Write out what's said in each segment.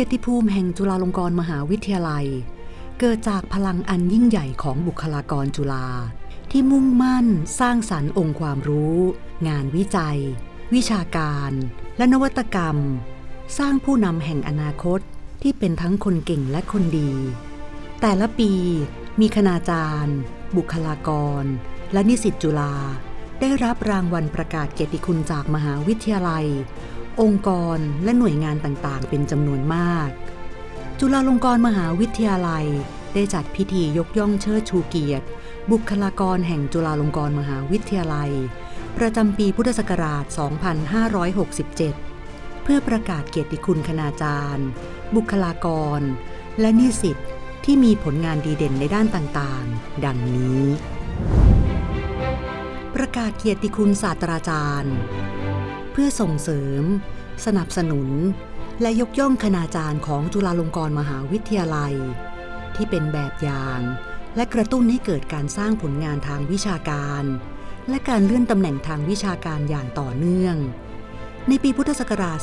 กียรติภูมิแห่งจุฬาลงกรณ์มหาวิทยาลัย เกิดจากพลังอันยิ่งใหญ่ของบุคลากรจุฬาที่มุ่งมั่นสร้างสรรค์องค์ความรู้ งานวิจัย วิชาการ และนวัตกรรม สร้างผู้นำแห่งอนาคตที่เป็นทั้งคนเก่งและคนดี แต่ละปีมีคณาจารย์ บุคลากร และนิสิตจุฬาได้รับรางวัลประกาศเกียรติคุณจากมหาวิทยาลัย องค์กรและหน่วยงานต่างๆ เป็นจำนวนมาก จุฬาลงกรณ์มหาวิทยาลัย ได้จัดพิธียกย่องเชิดชูเกียรติ บุคลากรแห่งจุฬาลงกรณ์มหาวิทยาลัย ประจำปีพุทธศักราช 2567 เพื่อประกาศเกียรติคุณคณาจารย์ บุคลากร และนิสิตที่มีผลงานดีเด่นในด้านต่างๆ ดังนี้ ประกาศเกียรติคุณศาสตราจารย์ พื่อส่งเสริม สนับสนุน และยกย่องคณาจารย์ของจุฬาลงกรณ์มหาวิทยาลัย ที่เป็นแบบอย่าง และกระตุ้นให้เกิดการสร้างผลงานทางวิชาการ และการเลื่อนตำแหน่งทางวิชาการอย่างต่อเนื่อง ในปีพุทธศักราช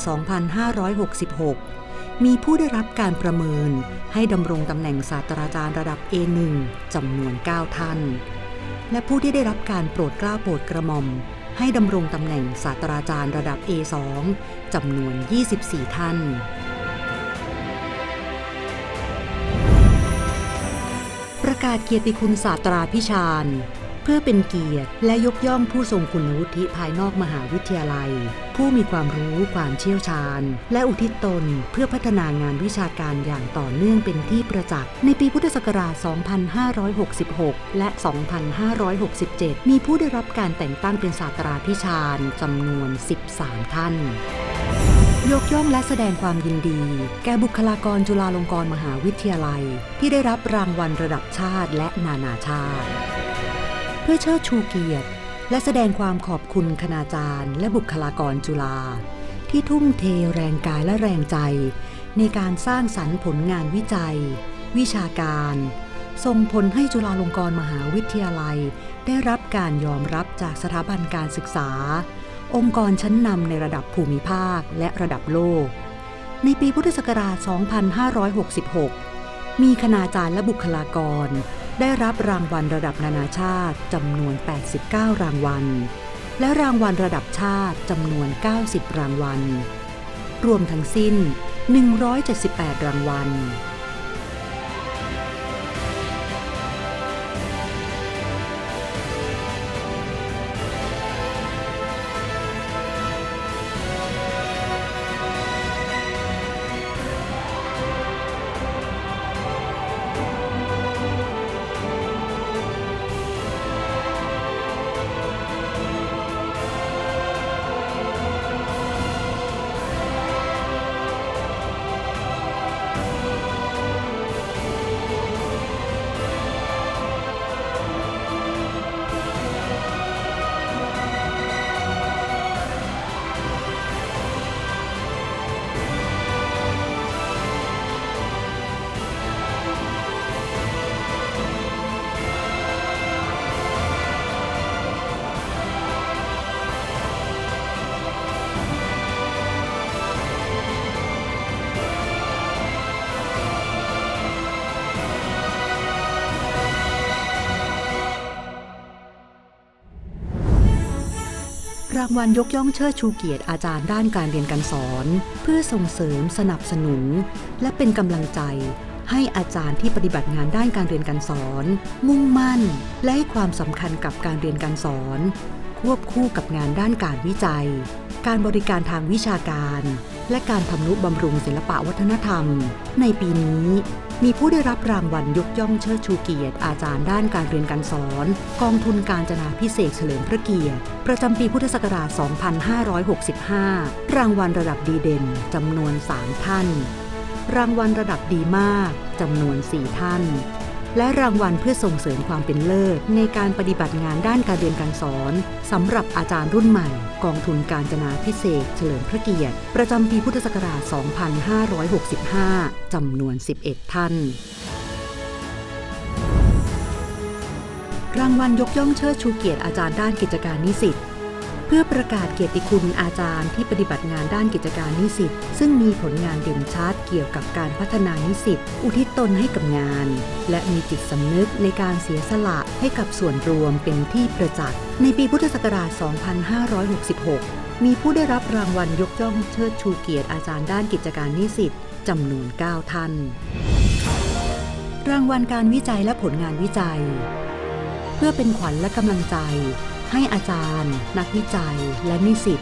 2566 มีผู้ได้รับการประเมินให้ดำรงตำแหน่งศาสตราจารย์ระดับ A1 จำนวน 9 ท่าน และผู้ที่ได้รับการโปรดเกล้าโปรดกระหม่อม ให้ดำรงตำแหน่งศาสตราจารย์ระดับ A2 จำนวน 24 ท่าน ประกาศเกียรติคุณศาสตราพิชาน เพื่อเป็นเกียรติและยกย่องผู้ทรงคุณวุฒิภายนอกมหาวิทยาลัย ผู้มีความรู้ความเชี่ยวชาญ และอุทิศตนเพื่อพัฒนางานวิชาการอย่างต่อเนื่องเป็นที่ประจักษ์ในปีพุทธศักราช 2566 และ 2567 มีผู้ได้รับการแต่งตั้งเป็นศาสตราพิชาญจำนวน 13 ท่านยกย่องและแสดงความยินดี แก่บุคลากรจุฬาลงกรณ์มหาวิทยาลัย ที่ได้รับรางวัลระดับชาติและนานาชาติ พื่อเชิดชูเกียรติ และแสดงความขอบคุณคณาจารย์ และบุคลากรจุฬาที่ทุ่มเทแรงกายและแรงใจ ในการสร้างสรรค์ผลงานวิจัย วิชาการ ส่งผลให้จุฬาลงกรณ์มหาวิทยาลัย ได้รับการยอมรับจากสถาบันการศึกษา องค์กรชั้นนำในระดับภูมิภาคและระดับโลก ในปีพุทธศักราช 2566 มีคณาจารย์และบุคลากร ได้รับรางวัลระดับนานาชาติจำนวน 89 รางวัล และรางวัลระดับชาติจำนวน 90 รางวัล รวมทั้งสิ้น 178 รางวัล รางวัลยกย่องเชิดชูเกียรติอาจารย์ด้านการเรียนการสอน เพื่อส่งเสริมสนับสนุน และเป็นกำลังใจ ให้อาจารย์ที่ปฏิบัติงานด้านการเรียนการสอน มุ่งมั่น และให้ความสำคัญกับการเรียนการสอน ควบคู่กับงานด้านการวิจัย การบริการทางวิชาการ และการทำนุบำรุงศิลปะวัฒนธรรม ในปีนี้ มีผู้ได้รับรางวัลยกย่องเชิดชูเกียรติ อาจารย์ด้านการเรียนการสอน กองทุนการจนาพิเศษเฉลิมพระเกียรติ ประจำปีพุทธศักราช 2565 รางวัลระดับดีเด่นจำนวน 3 ท่าน รางวัลระดับดีมากจำนวน 4 ท่าน และรางวัลเพื่อส่งเสริมความเป็นเลิศ ในการปฏิบัติงานด้านการเรียนการสอนสำหรับอาจารย์รุ่นใหม่ กองทุนการจนาพิเศษ เฉลิมพระเกียรติ ประจำปีพุทธศักราช 2565 จำนวน 11 ท่าน รางวัลยกย่องเชิดชูเกียรติอาจารย์ด้านกิจการนิสิต เพื่อประกาศเกียรติคุณอาจารย์ที่ปฏิบัติงานด้านกิจการนิสิตซึ่งมีผลงานเด่นชัดเกี่ยวกับการพัฒนานิสิตอุทิศตนให้กับงาน และมีจิตสำนึกในการเสียสละให้กับส่วนรวมเป็นที่ประจักษ์ ในปีพุทธศักราช 2566 มีผู้ได้รับรางวัลยกย่องเชิดชูเกียรติอาจารย์ด้านกิจการนิสิตจำนวน 9 ท่าน รางวัลการวิจัยและผลงานวิจัย เพื่อเป็นขวัญและกำลังใจ ให้อาจารย์ นักวิจัย และนิสิต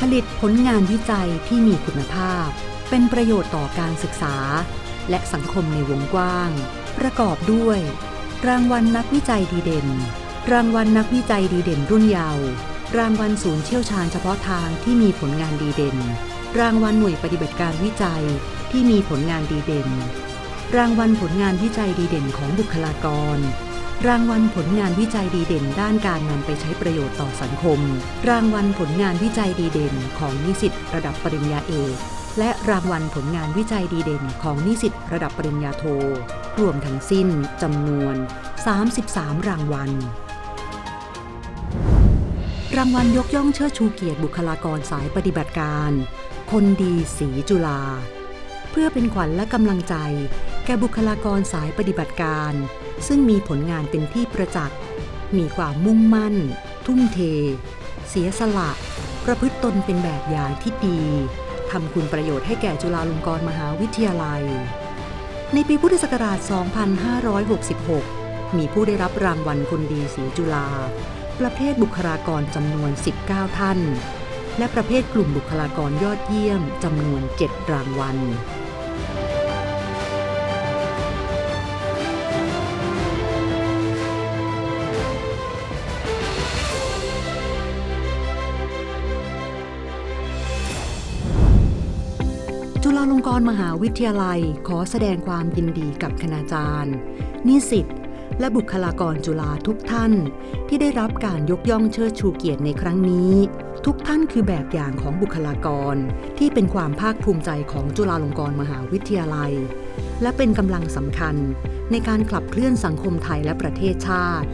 ผลิตผลงานวิจัยที่มีคุณภาพ เป็นประโยชน์ต่อการศึกษา และสังคมในวงกว้าง ประกอบด้วย รางวัลนักวิจัยดีเด่น รางวัลนักวิจัยดีเด่นรุ่นเยาว์รางวัลศูนย์เชี่ยวชาญเฉพาะทางที่มีผลงานดีเด่น รางวัลหน่วยปฏิบัติการวิจัยที่มีผลงานดีเด่น รางวัลผลงานวิจัยดีเด่นของบุคลากร รางวัลผลงานวิจัยดีเด่นด้านการนำไปใช้ประโยชน์ต่อสังคม รางวัลผลงานวิจัยดีเด่นของนิสิตระดับปริญญาเอกและรางวัลผลงานวิจัยดีเด่นของนิสิตระดับปริญญาโท รวมทั้งสิ้นจำนวน 33 รางวัล รางวัลยกย่องเชิดชูเกียรติบุคลากรสายปฏิบัติการ คนดีสีจุฬาเพื่อเป็นขวัญและกำลังใจ แก่บุคลากรสายปฏิบัติการ ซึ่งมีผลงานเป็นที่ประจักษ์ มีความมุ่งมั่น ทุ่มเท เสียสละ ประพฤติตนเป็นแบบอย่างที่ดีทำคุณประโยชน์ให้แก่จุฬาลงกรณ์มหาวิทยาลัย ในปีพุทธศักราช 2566 มีผู้ได้รับรางวัลคนดีสีจุฬา ประเภทบุคลากรจำนวน 19 ท่าน และประเภทกลุ่มบุคลากรยอดเยี่ยมจำนวน 7 รางวัล ลงกรณ์มหาวิทยาลัยขอแสดงความยินดีกับคณาจารย์ นิสิตและบุคลากรจุฬาทุกท่าน ที่ได้รับการยกย่องเชิดชูเกียรติในครั้งนี้ ทุกท่านคือแบบอย่างของบุคลากร ที่เป็นความภาคภูมิใจของจุฬาลงกรณ์มหาวิทยาลัย และเป็นกำลังสำคัญในการขับเคลื่อนสังคมไทยและประเทศชาติ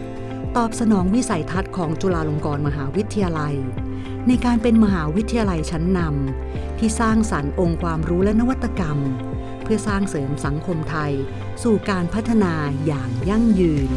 ตอบสนองวิสัยทัศน์ของจุฬาลงกรณ์มหาวิทยาลัย ในการเป็นมหาวิทยาลัยชั้นนำ ที่สร้างสรรค์องค์ความรู้และนวัตกรรม เพื่อสร้างเสริมสังคมไทย สู่การพัฒนาอย่างยั่งยืน